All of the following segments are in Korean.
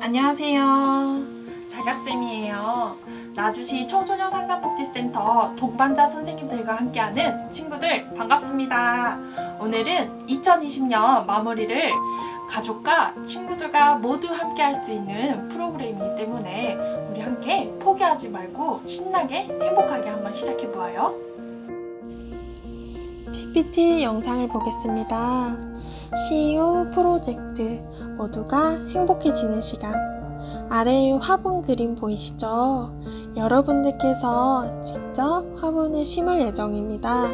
안녕하세요. 자격쌤이에요. 나주시 청소년 상담복지센터 동반자 선생님들과 함께하는 친구들 반갑습니다. 오늘은 2020년 마무리를 가족과 친구들과 모두 함께 할 수 있는 프로그램이기 때문에 우리 함께 포기하지 말고 신나게 행복하게 한번 시작해 보아요. PPT 영상을 보겠습니다. CEO 프로젝트 모두가 행복해지는 시간. 아래의 화분 그림 보이시죠? 여러분들께서 직접 화분을 심을 예정입니다.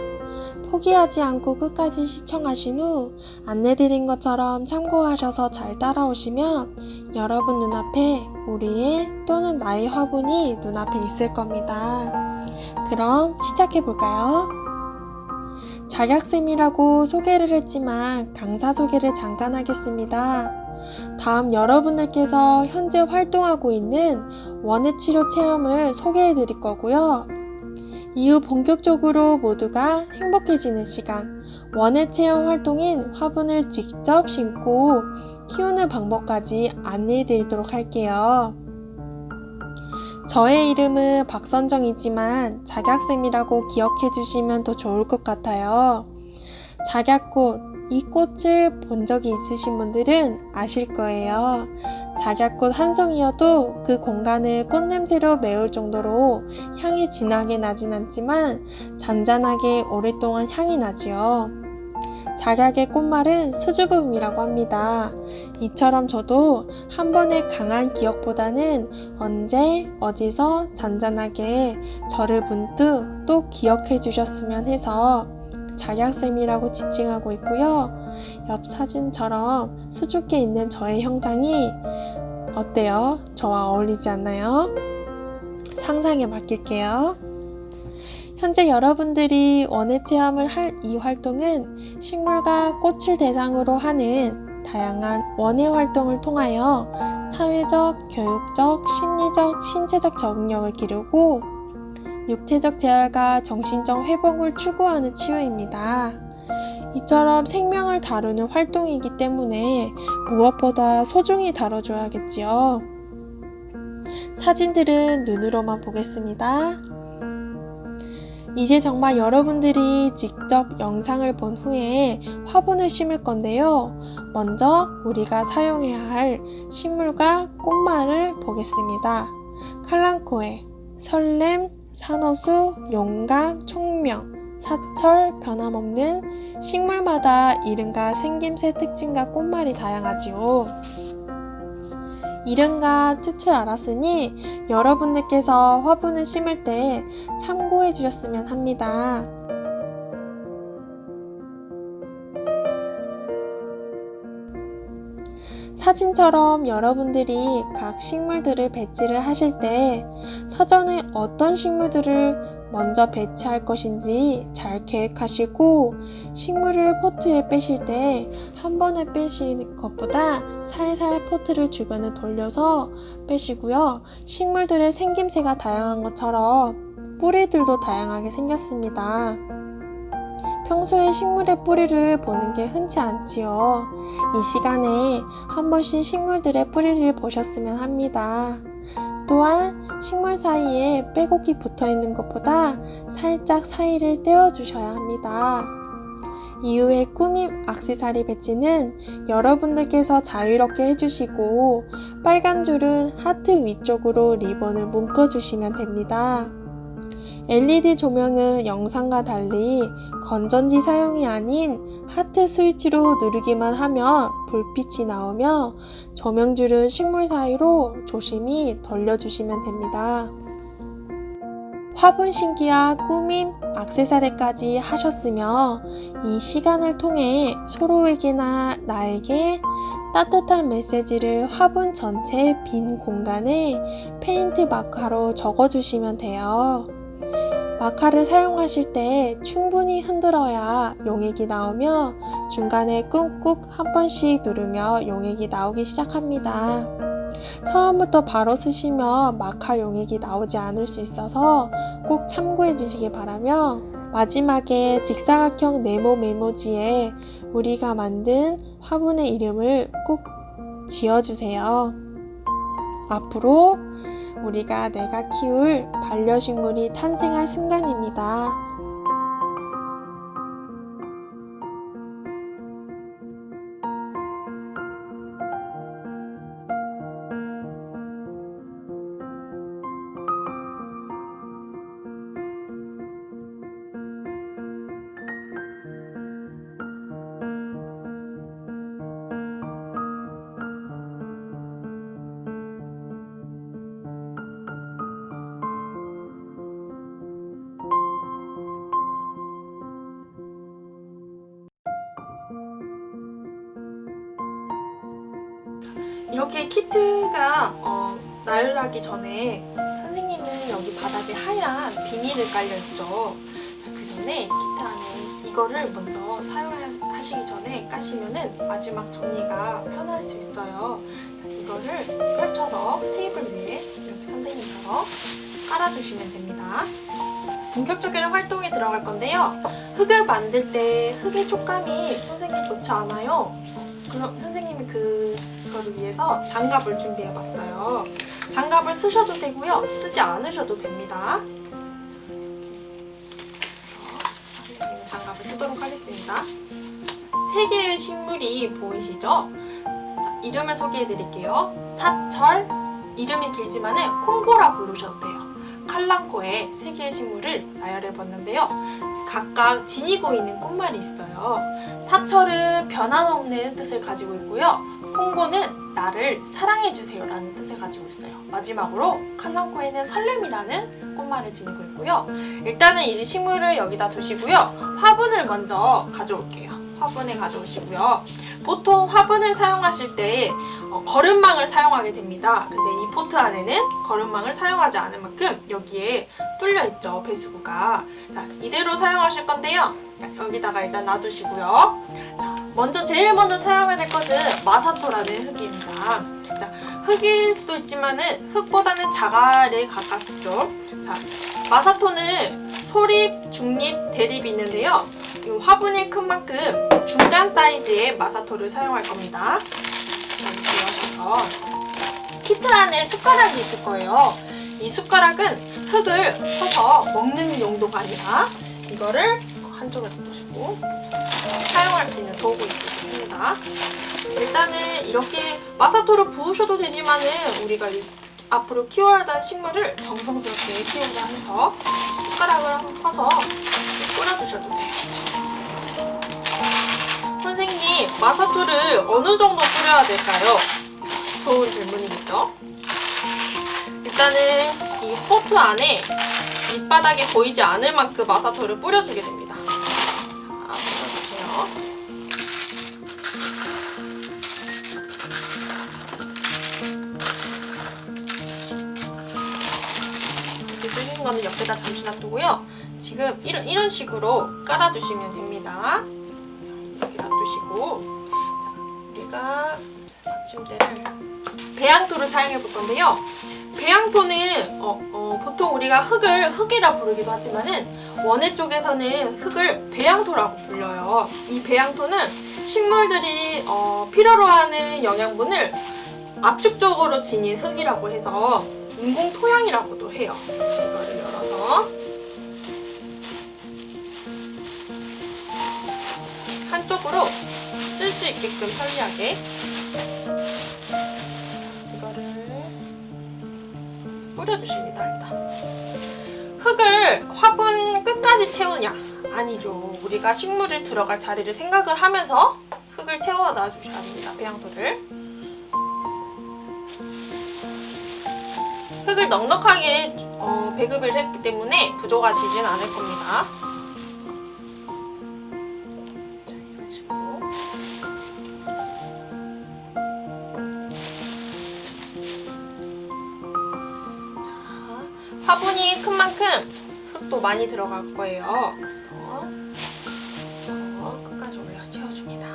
포기하지 않고 끝까지 시청하신 후 안내드린 것처럼 참고하셔서 잘 따라오시면 여러분 눈앞에 우리의 또는 나의 화분이 눈앞에 있을 겁니다. 그럼 시작해 볼까요? 자격쌤이라고 소개를 했지만 강사 소개를 잠깐 하겠습니다. 다음 여러분들께서 현재 활동하고 있는 원예 치료 체험을 소개해 드릴 거고요. 이후 본격적으로 모두가 행복해지는 시간, 원예 체험 활동인 화분을 직접 심고 키우는 방법까지 안내해 드리도록 할게요. 저의 이름은 박선정이지만 작약쌤이라고 기억해 주시면 더 좋을 것 같아요. 작약꽃, 이 꽃을 본 적이 있으신 분들은 아실 거예요. 작약꽃 한 송이여도 그 공간을 꽃냄새로 메울 정도로 향이 진하게 나진 않지만 잔잔하게 오랫동안 향이 나지요. 작약의 꽃말은 수줍음이라고 합니다. 이처럼 저도 한 번의 강한 기억보다는 언제, 어디서 잔잔하게 저를 문득 또 기억해 주셨으면 해서 작약쌤이라고 지칭하고 있고요. 옆 사진처럼 수줍게 있는 저의 형상이 어때요? 저와 어울리지 않나요? 상상에 맡길게요. 현재 여러분들이 원예 체험을 할 이 활동은 식물과 꽃을 대상으로 하는 다양한 원예 활동을 통하여 사회적, 교육적, 심리적, 신체적 적응력을 기르고 육체적 재활과 정신적 회복을 추구하는 치유입니다. 이처럼 생명을 다루는 활동이기 때문에 무엇보다 소중히 다뤄줘야겠지요. 사진들은 눈으로만 보겠습니다. 이제 정말 여러분들이 직접 영상을 본 후에 화분을 심을 건데요. 먼저 우리가 사용해야 할 식물과 꽃말을 보겠습니다. 칼랑코에 설렘, 산호수, 용감, 총명, 사철, 변함없는 식물마다 이름과 생김새 특징과 꽃말이 다양하지요. 이름과 뜻을 알았으니 여러분들께서 화분을 심을 때 참고해 주셨으면 합니다. 사진처럼 여러분들이 각 식물들을 배치를 하실 때 사전에 어떤 식물들을 먼저 배치할 것인지 잘 계획하시고 식물을 포트에 빼실 때 한 번에 빼시는 것보다 살살 포트를 주변을 돌려서 빼시고요. 식물들의 생김새가 다양한 것처럼 뿌리들도 다양하게 생겼습니다. 평소에 식물의 뿌리를 보는 게 흔치 않지요. 이 시간에 한 번씩 식물들의 뿌리를 보셨으면 합니다. 또한 식물 사이에 빼곡히 붙어 있는 것보다 살짝 사이를 떼어 주셔야 합니다. 이후에 꾸밈 악세사리 배치는 여러분들께서 자유롭게 해주시고 빨간 줄은 하트 위쪽으로 리본을 묶어주시면 됩니다. LED 조명은 영상과 달리 건전지 사용이 아닌 하트 스위치로 누르기만 하면 불빛이 나오며 조명줄은 식물 사이로 조심히 돌려주시면 됩니다. 화분 신기와 꾸밈, 악세사리까지 하셨으며 이 시간을 통해 서로에게나 나에게 따뜻한 메시지를 화분 전체 빈 공간에 페인트 마카로 적어주시면 돼요. 마카를 사용하실 때 충분히 흔들어야 용액이 나오며 중간에 꾹꾹 한 번씩 누르며 용액이 나오기 시작합니다. 처음부터 바로 쓰시면 마카 용액이 나오지 않을 수 있어서 꼭 참고해 주시기 바라며 마지막에 직사각형 네모 메모지에 우리가 만든 화분의 이름을 꼭 지어주세요. 앞으로 우리가 내가 키울 반려식물이 탄생할 순간입니다. 이렇게 키트가 어, 나열하기 전에 선생님은 여기 바닥에 하얀 비닐을 깔려있죠. 자, 그 전에 키트 안에 이거를 먼저 사용하시기 전에 까시면은 마지막 정리가 편할 수 있어요. 자, 이거를 펼쳐서 테이블 위에 이렇게 선생님처럼 깔아주시면 됩니다. 본격적인 활동에 들어갈 건데요. 흙을 만들 때 흙의 촉감이 선생님 좋지 않아요. 그럼 선생님이 그 그거를 위해서 장갑을 준비해 봤어요. 장갑을 쓰셔도 되고요. 쓰지 않으셔도 됩니다. 장갑을 쓰도록 하겠습니다. 세 개의 식물이 보이시죠? 자, 이름을 소개해 드릴게요. 사철, 이름이 길지만은 콩고라 부르셔도 돼요. 칼랑코에 세 개의 식물을 나열해 봤는데요. 각각 지니고 있는 꽃말이 있어요. 사철은 변함없는 뜻을 가지고 있고요. 콩고는 나를 사랑해주세요 라는 뜻을 가지고 있어요. 마지막으로 칼랑코에는 설렘이라는 꽃말을 지니고 있고요. 일단은 이 식물을 여기다 두시고요. 화분을 먼저 가져올게요. 화분에 가져오시고요. 보통 화분을 사용하실 때 어, 거름망을 사용하게 됩니다. 근데 이 포트 안에는 거름망을 사용하지 않은 만큼 여기에 뚫려 있죠 배수구가. 자 이대로 사용하실 건데요. 자, 여기다가 일단 놔두시고요. 자 먼저 제일 먼저 사용해야 될 것은 마사토라는 흙입니다. 자 흙일 수도 있지만은 흙보다는 자갈에 가깝죠. 자 마사토는 소립, 중립, 대립이 있는데요. 이 화분이 큰 만큼 중간 사이즈의 마사토를 사용할 겁니다. 자, 이렇게 하셔서 키트 안에 숟가락이 있을 거예요. 이 숟가락은 흙을 퍼서 먹는 용도가 아니라 이거를 한쪽에 놓으시고 사용할 수 있는 도구 있습니다. 일단은 이렇게 마사토를 부으셔도 되지만은 우리가 이- 앞으로 키워야 하는 식물을 정성스럽게 키우자 해서 숟가락을 한번 퍼서 뿌려주셔도 돼요. 선생님, 마사토를 어느 정도 뿌려야 될까요? 좋은 질문이겠죠? 일단은 이 포트 안에 밑바닥에 보이지 않을 만큼 마사토를 뿌려주게 됩니다. 자, 뿌려주세요. 뚫린 거는 옆에다 잠시 놔두고요. 지금 이런, 이런 식으로 깔아주시면 됩니다. 이렇게 놔두시고 자, 우리가 받침대를 배양토를 사용해 볼 건데요. 배양토는 어, 어, 보통 우리가 흙을 흙이라 부르기도 하지만은 원예 쪽에서는 흙을 배양토라고 불려요. 이 배양토는 식물들이 어, 필요로 하는 영양분을 압축적으로 지닌 흙이라고 해서 인공 토양이라고도 해요. 자, 이거를 열어서 한쪽으로 쓸 수 있게끔 편리하게. 이거를 뿌려주십니다 일단. 흙을 화분 끝까지 채우냐? 아니죠. 우리가 식물을 들어갈 자리를 생각을 하면서 흙을 채워 놔주셔야 됩니다 배양토를. 흙을 넉넉하게 어, 배급을 했기 때문에 부족하시진 않을 겁니다 화분이 큰 만큼 흙도 많이 들어갈 거예요. 더, 더 끝까지 올려 채워줍니다.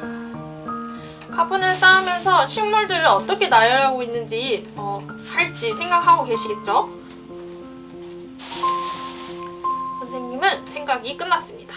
화분을 쌓으면서 식물들을 어떻게 나열하고 있는지 어, 할지 생각하고 계시겠죠? 선생님은 생각이 끝났습니다.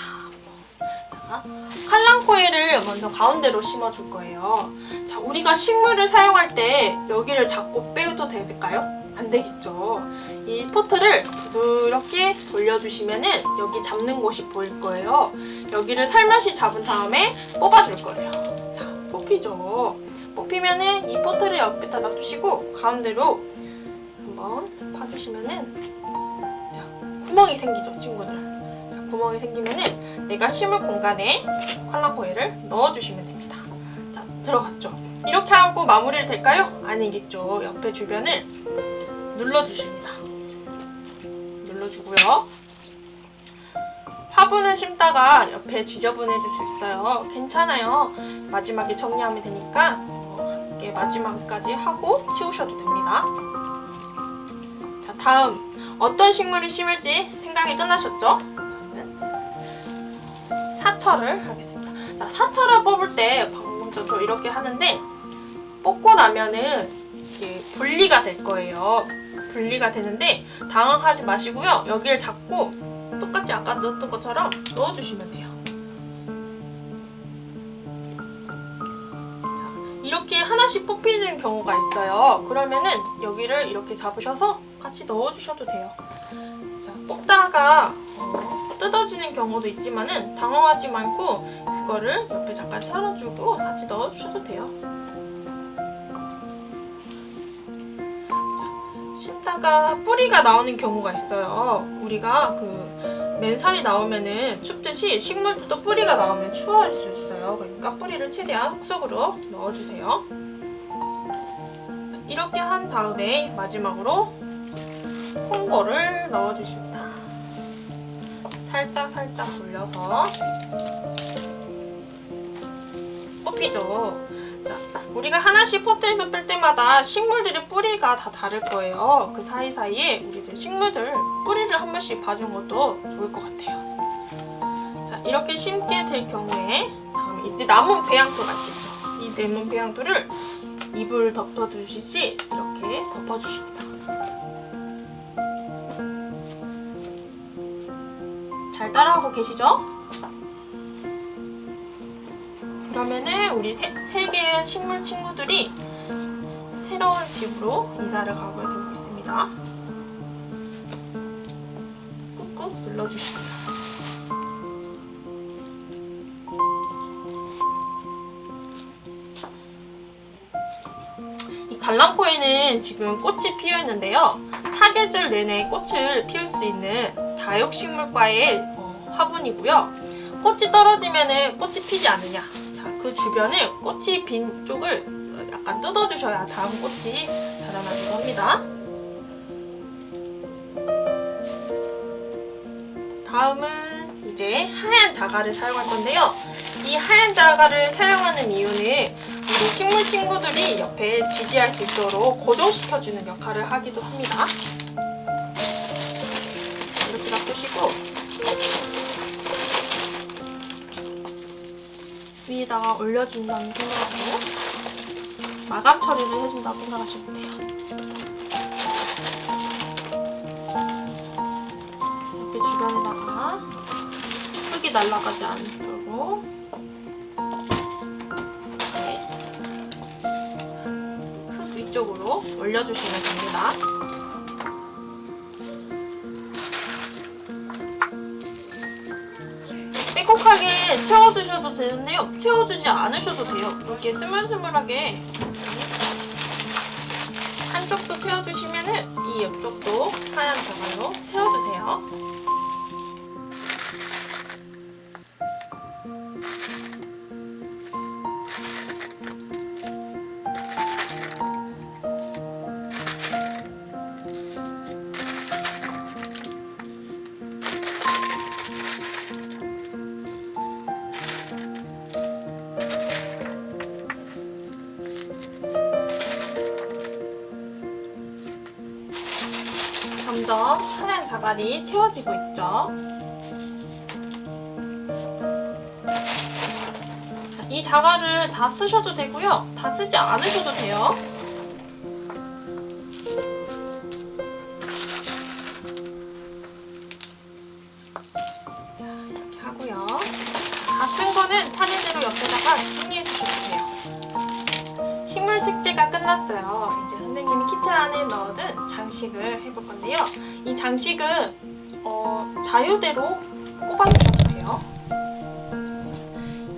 자, 칼랑코일을 먼저 가운데 가운데로 심어줄 거예요. 자, 우리가 식물을 사용할 때 여기를 잡고 빼도 될까요? 안 되겠죠. 이 포트를 부드럽게 돌려주시면은 여기 잡는 곳이 보일 거예요. 여기를 살며시 잡은 다음에 뽑아줄 거예요. 자, 뽑히죠. 뽑히면은 이 포트를 옆에다 놔두시고 가운데로 한번 파주시면은 자, 구멍이 생기죠, 친구들. 자, 구멍이 생기면은 내가 심을 공간에 컬러 코일을 넣어주시면 됩니다. 자, 들어갔죠. 이렇게 하고 마무리를 될까요? 아니겠죠. 옆에 주변을 눌러주십니다. 눌러주고요. 화분을 심다가 옆에 지저분해질 수 있어요. 괜찮아요. 마지막에 정리하면 되니까 어, 함께 마지막까지 하고 치우셔도 됩니다. 자, 다음 어떤 식물을 심을지 생각이 끝나셨죠? 저는 사철을 하겠습니다. 자, 사철을 뽑을 때 방금 저도 이렇게 하는데 뽑고 나면은 분리가 될 거예요. 분리가 되는데 당황하지 마시고요. 여기를 잡고 똑같이 아까 넣었던 것처럼 넣어주시면 돼요. 자, 이렇게 하나씩 뽑히는 경우가 있어요. 그러면은 여기를 이렇게 잡으셔서 같이 넣어주셔도 돼요. 자, 뽑다가 어, 뜯어지는 경우도 있지만은 당황하지 말고 그거를 옆에 잠깐 살아주고 같이 넣어주셔도 돼요. 심다가 뿌리가 나오는 경우가 있어요. 우리가 그 맨살이 나오면은 춥듯이 식물도 뿌리가 나오면 추워할 수 있어요. 그러니까 뿌리를 최대한 흙 속으로 넣어주세요. 이렇게 한 다음에 마지막으로 콩고를 넣어주십니다. 살짝 살짝 돌려서 뽑히죠. 자, 우리가 하나씩 포트에서 뺄 때마다 식물들의 뿌리가 다 다를 거예요. 그 사이사이에 우리들 식물들 뿌리를 한 번씩 봐준 것도 좋을 것 같아요. 자, 이렇게 심게 될 경우에 다음에 이제 남은 배양토가 있겠죠. 이 남은 배양토를 이불 덮어주시지 이렇게 덮어주십니다. 잘 따라하고 계시죠? 그러면은 우리 세, 세 개의 식물 친구들이 새로운 집으로 이사를 가게 되고 있습니다. 꾹꾹 눌러주시고요. 이 갈랑코에는 지금 꽃이 피어 있는데요. 사계절 내내 꽃을 피울 수 있는 다육식물과의 어, 화분이고요. 꽃이 떨어지면은 꽃이 피지 않느냐. 주변을 꽃이 빈 쪽을 약간 뜯어주셔야 다음 꽃이 자라나기도 합니다. 다음은 이제 하얀 자갈을 사용할 건데요. 이 하얀 자갈을 사용하는 이유는 우리 식물 친구들이 옆에 지지할 수 있도록 고정시켜주는 역할을 하기도 합니다. 위에다가 올려준다는 생각으로 마감 처리를 해준다고 생각하시면 돼요. 이렇게 주변에다가 흙이 날아가지 않도록 흙 위쪽으로 올려주시면 됩니다. 빽빽하게 채워주셔도 되는데요. 채워주지 않으셔도 돼요. 이렇게 스물스물하게 한쪽도 채워주시면은 이 옆쪽도 하얀 자갈로 채워주세요. 자갈이 채워지고 있죠. 자, 이 자갈을 다 쓰셔도 되고요. 다 쓰지 않으셔도 돼요. 자, 이렇게 하고요. 다 쓴 거는 차례대로 옆에다가 정리해 주시면 돼요. 식물 식재가 끝났어요. 이제 선생님이 키트 안에 넣어둔 장식을 해볼 건데요. 이 장식은 어, 자유대로 꼽아주셔도 돼요.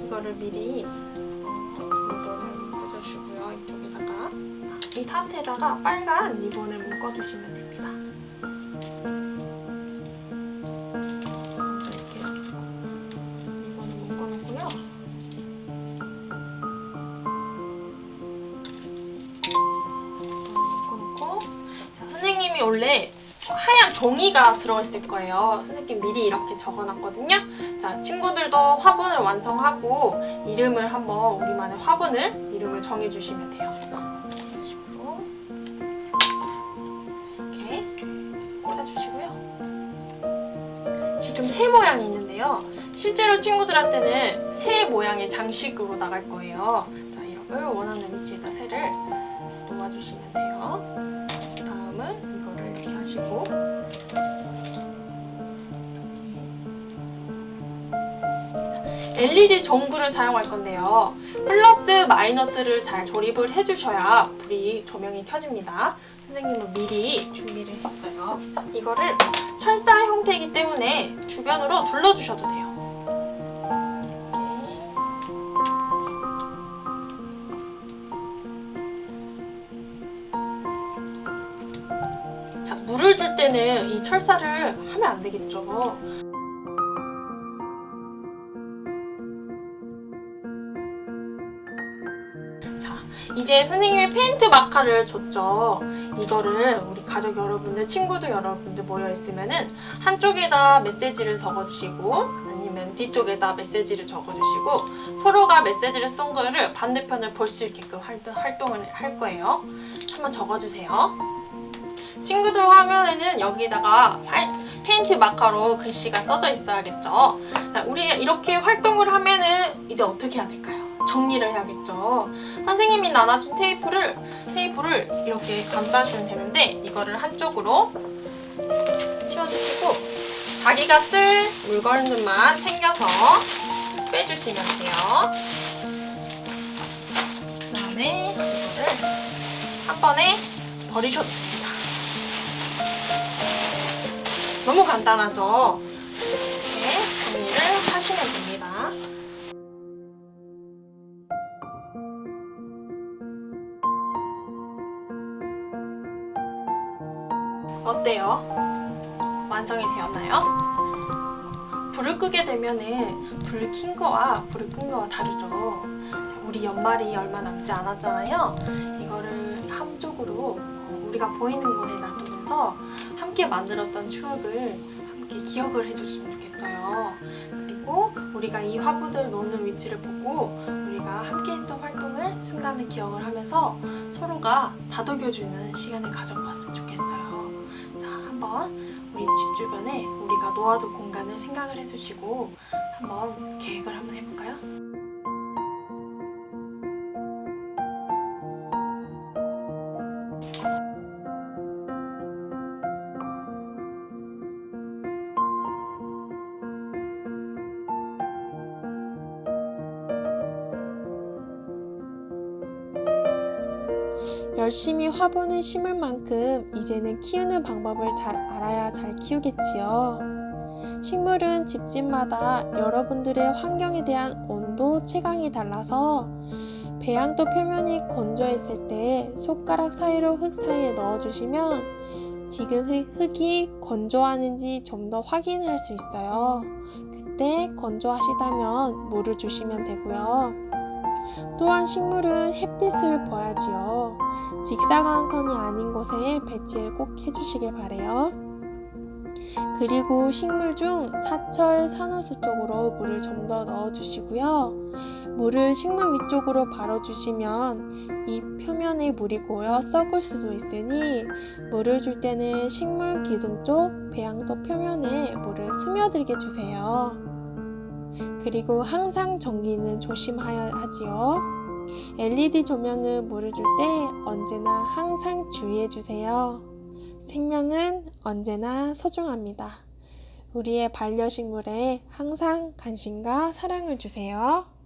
이거를 미리 어, 리본을 꽂아주고요. 이쪽에다가 이 타트에다가 빨간 리본을 묶어주시면 됩니 하얀 종이가 들어있을 거예요. 선생님 미리 이렇게 적어놨거든요. 자, 친구들도 화분을 완성하고 이름을 한번 우리만의 화분을 이름을 정해주시면 돼요. 이런 이렇게 꽂아주시고요. 지금 새 모양이 있는데요. 실제로 친구들한테는 새 모양의 장식으로 나갈 거예요. 자, 이걸 원하는 위치에다 새를 놓아주시면 돼요. 다음은 하시고 LED 전구를 사용할 건데요. 플러스 마이너스를 잘 조립을 해주셔야 불이 조명이 켜집니다. 선생님은 미리 준비를 했어요. 자, 이거를 철사 형태이기 때문에 주변으로 둘러주셔도 돼요. 물을 줄 때는 이 철사를 하면 안 되겠죠. 자, 이제 선생님이 페인트 마카를 줬죠. 이거를 우리 가족 여러분들, 친구들 여러분들 모여 있으면은 한쪽에다 메시지를 적어주시고 아니면 뒤쪽에다 메시지를 적어주시고 서로가 메시지를 쓴 거를 반대편을 볼 수 있게끔 활동, 활동을 할 거예요. 한번 적어주세요. 친구들 화면에는 여기다가 활- 페인트 마카로 글씨가 써져 있어야겠죠. 자, 우리 이렇게 활동을 하면은 이제 어떻게 해야 될까요? 정리를 해야겠죠. 선생님이 나눠준 테이프를 테이프를 이렇게 감싸주면 되는데 이거를 한쪽으로 치워주시고 자기가 쓸 물건들만 챙겨서 빼주시면 돼요. 그다음에 이거를 한 번에 버리셔도 됩니 너무 간단하죠? 이렇게 정리를 하시면 됩니다. 어때요? 완성이 되었나요? 불을 끄게 되면은 불을 킨 거와 불을 끈 거와 다르죠. 자, 우리 연말이 얼마 남지 않았잖아요. 이거를 한쪽으로 어, 우리가 보이는 곳에 놔두면서 함께 만들었던 추억을 함께 기억을 해줬으면 좋겠어요. 그리고 우리가 이 화분을 놓는 위치를 보고 우리가 함께 했던 활동을 순간을 기억을 하면서 서로가 다독여주는 시간을 가져보았으면 좋겠어요. 자, 한번 우리 집 주변에 우리가 놓아둔 공간을 생각을 해주시고 한번 계획을 한번 해볼까요? 열심히 화분을 심을 만큼 이제는 키우는 방법을 잘 알아야 잘 키우겠지요. 식물은 집집마다 여러분들의 환경에 대한 온도 체감이 달라서 배양토 표면이 건조했을 때 손가락 사이로 흙 사이에 넣어주시면 지금 흙- 흙이 건조하는지 좀 더 확인을 할수 있어요. 그때 건조하시다면 물을 주시면 되고요. 또한 식물은 햇빛을 봐야지요. 직사광선이 아닌 곳에 배치를 꼭 해주시길 바래요. 그리고 식물 중 사철 산호수 쪽으로 물을 좀 더 넣어주시고요. 물을 식물 위쪽으로 바로주시면 이 표면에 물이 고여 썩을 수도 있으니 물을 줄 때는 식물 기둥 쪽 배양토 표면에 물을 스며들게 주세요. 그리고 항상 전기는 조심하여 하지요. LED 조명은 물을 줄 때 언제나 항상 주의해 주세요. 생명은 언제나 소중합니다. 우리의 반려식물에 항상 관심과 사랑을 주세요.